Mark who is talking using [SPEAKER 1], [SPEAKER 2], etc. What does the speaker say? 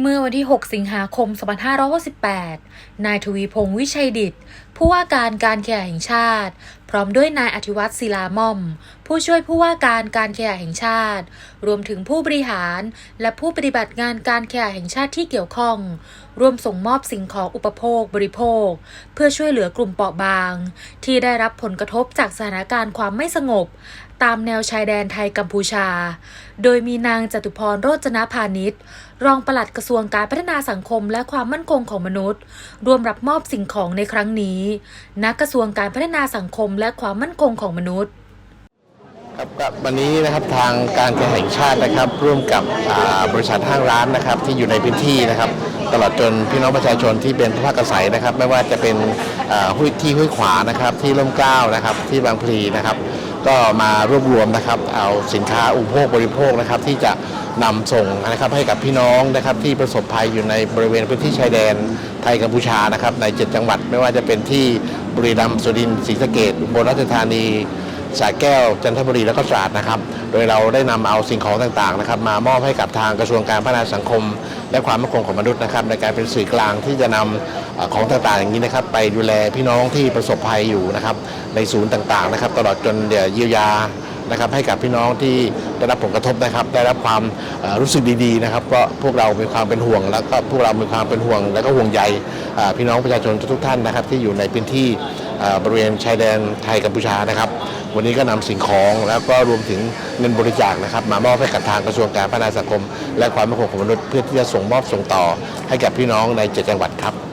[SPEAKER 1] เมื่อวันที่ 6 สิงหาคม 2568 นายทวีพงษ์วิชัยดิต ผู้ว่าการการแข่แห่งชาติ พร้อมด้วยนายอธิวัตรศิลาม่อม ผู้ช่วยผู้ว่าการการแข่แห่งชาติ รวมถึงผู้บริหารและผู้ปฏิบัติงานการแข่แห่งชาติที่เกี่ยวข้อง ร่วมส่งมอบสิ่งของอุปโภคบริโภค เพื่อช่วยเหลือกลุ่มเปราะบาง ที่ได้รับผลกระทบจากสถานการณ์ความไม่สงบ ตามแนวชายแดนไทยกัมพูชา โดยมีนางจตุพรโรจนพาณิชย์ รองปลัดกระทรวงการพัฒนาสังคมและความมั่นคงของมนุษย์ รวมรับมอบสิ่งของในครั้งนี้ณกระทรวงการพัฒนาสังคมและความมั่นคงของมนุษย์
[SPEAKER 2] ครับก็วันนี้นะครับทางการแข่งชาตินะครับ ร่วมกับบริษัทห้างร้านนะครับที่อยู่ในพื้นที่นะครับ ตลอดจนพี่น้องประชาชนที่เป็นผู้พักอาศัยนะครับ ไม่ว่าจะเป็นอ่าห้วยที่ห้วยขวานะครับ ที่ร่มเกล้านะครับ ที่บางพลีนะครับ ก็มารวบรวมนะครับ เอาสินค้าอุปโภคบริโภคนะครับ ที่จะนำส่งนะครับให้กับพี่น้องนะครับ ที่ประสบภัยอยู่ในบริเวณพื้นที่ชายแดนไทยกัมพูชานะครับ ใน 7 จังหวัด ไม่ว่าจะเป็นที่บุรีรัมย์สุรินทร์ศรีสะเกษอุบลราชธานีสระแก้วจันทบุรีแล้วก็ตราดนะครับ โดยเราได้นำเอาสิ่งของต่างๆนะครับมามอบให้กับทางกระทรวงการพัฒนาสังคม และความมั่นคงของมนุษย์นะครับในการเป็นสื่อกลางที่จะนำเอ่อของต่างๆ อย่างนี้นะครับไปดูแลพี่น้องที่ประสบภัยอยู่นะครับในศูนย์ต่างๆนะครับตลอดจนเดี๋ยวเยียวยานะครับให้กับพี่น้องที่ได้รับผลกระทบนะครับ ได้รับความรู้สึกดีๆนะครับก็พวกเรามีความเป็นห่วง แล้วก็พวกเรามีความเป็นห่วง แล้วก็ห่วงใยพี่น้องประชาชนทุกท่านนะครับที่อยู่ในพื้นที่บริเวณชายแดนไทยกัมพูชานะครับ วันนี้ก็นำสิ่งของแล้วก็รวมถึงเงินบริจาคนะครับ มามอบให้กับทางกระทรวงการพัฒนาสังคม และความมั่นคงของมนุษย์เพื่อที่จะส่งมอบส่งต่อให้กับพี่น้องในเจ็ดจังหวัดครับ